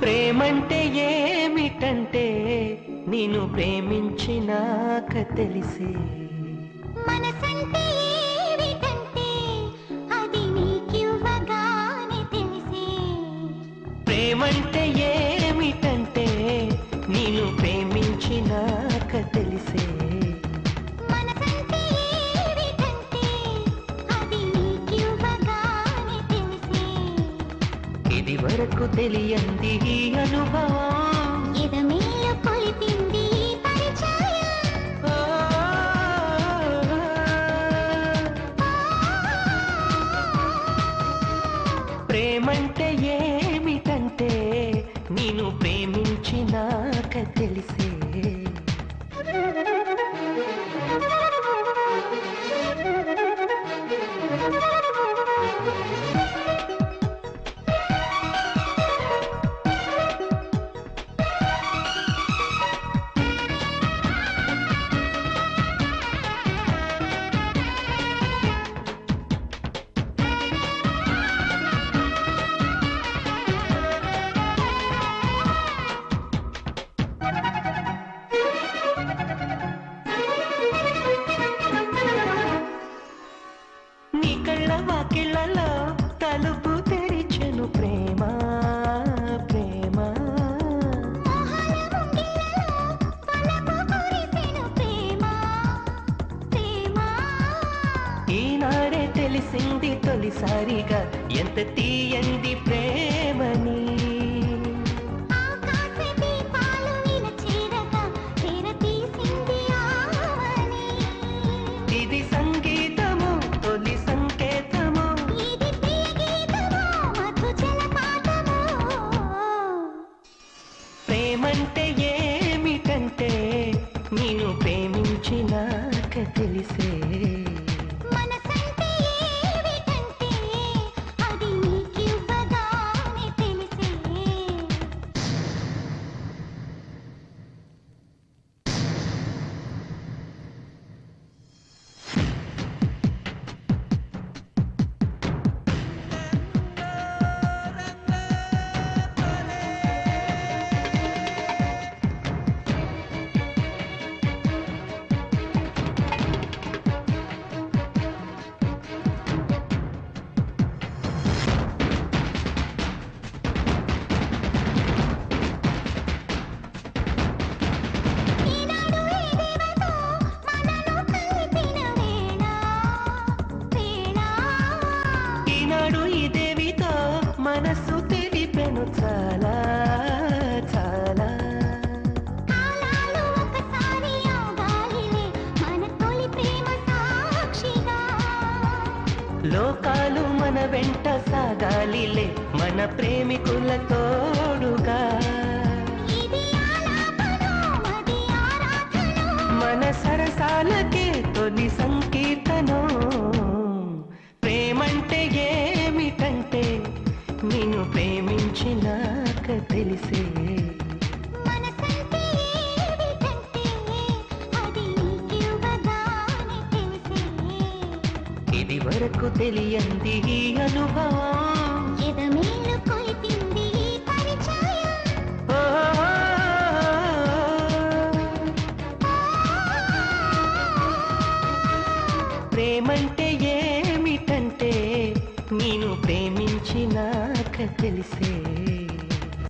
ప్రేమంటే ఏమిటంటే నేను ప్రేమించినాక తెలిసే. మనసంటే ఏమిటంటే అది నీకివ్వగానే తెలిసే. ప్రేమంటే ఏమిటంటే వరకు తెలియంది ఈ అనుభవం? ఎదమేలు కొలిపింది ప్రేమంటే ఏమిటంటే నేను ప్రేమించినాక తెలిసే నీ కళ్ళ వాకిళ్ళలో తలుపు తెరిచెను ప్రేమ ప్రేమ. ఈనాడే తెలిసింది తొలిసారిగా ఎంత తీయంది ప్రేమని. ప్రేమించినాక మనసు తెలిపెను చాలా చాలా. లోకాలు మన వెంట సాగాలిలే మన ప్రేమికుల తోడుగా. మన సరసాలకే ప్రేమించినాక తెలిసే. ఇది వరకు తెలియంది ఈ అనుభవం. ప్రేమంటే తెలిసే